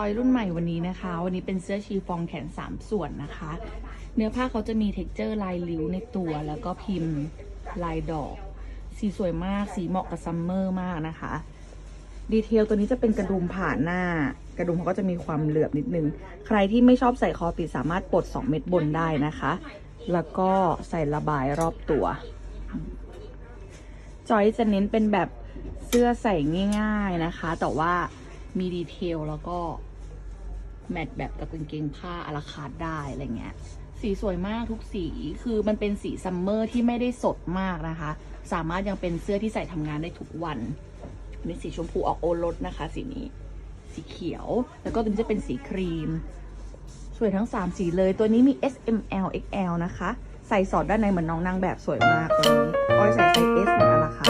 อยรุ่นใหม่วันนี้นะคะ วันนี้เป็นเสื้อชีฟองแขน 3 ส่วนนะคะ เนื้อผ้าเขาจะมีเท็กเจอร์ลายริ้วในตัว แล้วก็พิมพ์ลายดอก สีสวยมาก สีเหมาะกับซัมเมอร์มากนะคะ ดีเทลตัวนี้จะเป็นกระดุมผ่านหน้า กระดุมเขาก็จะมีความเหลือบนิดนึง ใครที่ไม่ชอบใส่คอติดสามารถปลด 2 เม็ดบนได้นะคะ แล้วก็ใส่ระบายรอบตัว จอยจะเน้นเป็นแบบเสื้อใส่ง่าย ๆนะคะ แต่ว่า มีดีเทลแล้วก็แมทแบบกับกางเกงผ้าอาราคาร์ดได้อะไรเงี้ย สีสวยมากทุกสีคือมันเป็นสีซัมเมอร์ที่ไม่ได้สดมากนะคะ สามารถยังเป็นเสื้อที่ใส่ทำงานได้ทุกวันนี่สีชมพูออกโอรสนะคะ สีนี้สีเขียว แล้วก็ตัวนี้จะเป็นสีครีม สวยทั้ง 3 สีเลยตัวนี้มี S M L X L นะคะ ใส่สอดด้านในเหมือนน้องนางแบบสวยมากตัวนี้ออยใส่ไซส์ S เหมือนอาราคา